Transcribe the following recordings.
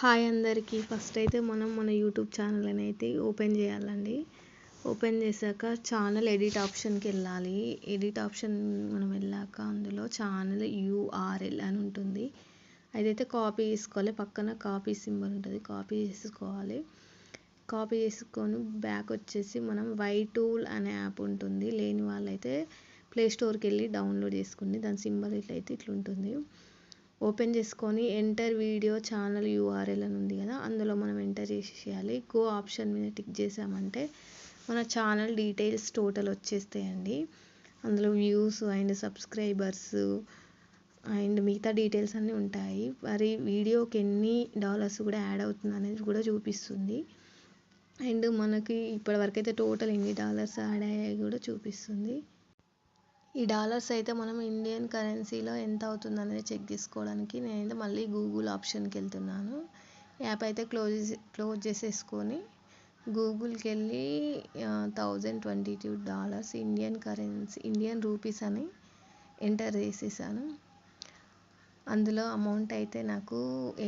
Hi అందరికీ. First అయితే మనం మన యూట్యూబ్ ఛానల్ అయితే ఓపెన్ చేయాలండి. ఓపెన్ చేశాక ఛానల్ ఎడిట్ ఆప్షన్కి వెళ్ళాలి. ఎడిట్ ఆప్షన్ మనం వెళ్ళాక అందులో ఛానల్ యూఆర్ఎల్ అని ఉంటుంది. అదైతే కాపీ చేసుకోవాలి. పక్కన కాపీ సింబల్ ఉంటుంది. కాపీ చేసుకోవాలి. కాపీ చేసుకొని బ్యాక్ వచ్చేసి మనం వై టూల్ అనే యాప్ ఉంటుంది. లేని వాళ్ళైతే ప్లే స్టోర్కి వెళ్ళి డౌన్లోడ్ చేసుకోండి దాని సింబల్ ఇట్లయితే ఇట్లా ఉంటుంది ఓపెన్ చేసుకొని ఎంటర్ వీడియో ఛానల్ యూఆర్ఎల్ అని ఉంది కదా అందులో మనం ఎంటర్ చేసేయాలి గో ఆప్షన్ మీద టిక్ చేసామంటే మన ఛానల్ డీటెయిల్స్ టోటల్ వచ్చేస్తాయండి. అందులో వ్యూస్ అండ్ సబ్స్క్రైబర్స్ అండ్ మిగతా డీటెయిల్స్ అన్నీ ఉంటాయి. మరి వీడియోకి ఎన్ని డాలర్స్ కూడా యాడ్ అవుతుంది అనేది కూడా చూపిస్తుంది. అండ్ మనకి ఇప్పటివరకు అయితే టోటల్ ఎన్ని డాలర్స్ యాడ్ అయ్యాయి కూడా చూపిస్తుంది. ఈ డాలర్స్ అయితే మనం ఇండియన్ కరెన్సీలో ఎంత అవుతుంది అనేది చెక్ చేసుకోవడానికి నేనైతే మళ్ళీ గూగుల్ ఆప్షన్కి వెళ్తున్నాను. యాప్ అయితే క్లోజ్ క్లోజ్ చేసేసుకొని గూగుల్కి వెళ్ళి thousand twenty two dollars Indian currency Indian rupees అని ఎంటర్ చేసేసాను. అందులో అమౌంట్ అయితే నాకు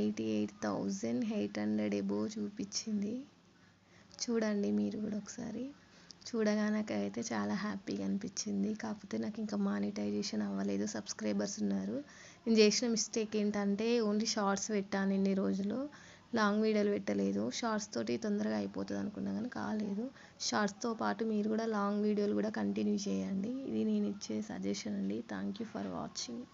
eighty eight thousand eight hundred above చూపించింది. చూడండి మీరు కూడా ఒకసారి. చూడగానే అయితే చాలా హ్యాపీగా అనిపించింది. కాకపోతే నాకు ఇంకా మానిటైజేషన్ అవ్వలేదు. సబ్స్క్రైబర్స్ ఉన్నారు. నేను చేసిన మిస్టేక్ ఏంటంటే ఓన్లీ షార్ట్స్ పెట్టాను ఇన్ని రోజులు. లాంగ్ వీడియోలు పెట్టలేదు. షార్ట్స్ తోటి తొందరగా అయిపోతుంది అనుకున్నా కానీ కాలేదు. షార్ట్స్తో పాటు మీరు కూడా లాంగ్ వీడియోలు కూడా కంటిన్యూ చేయండి. ఇది నేను ఇచ్చే సజెషన్ అండి. Thank you for watching.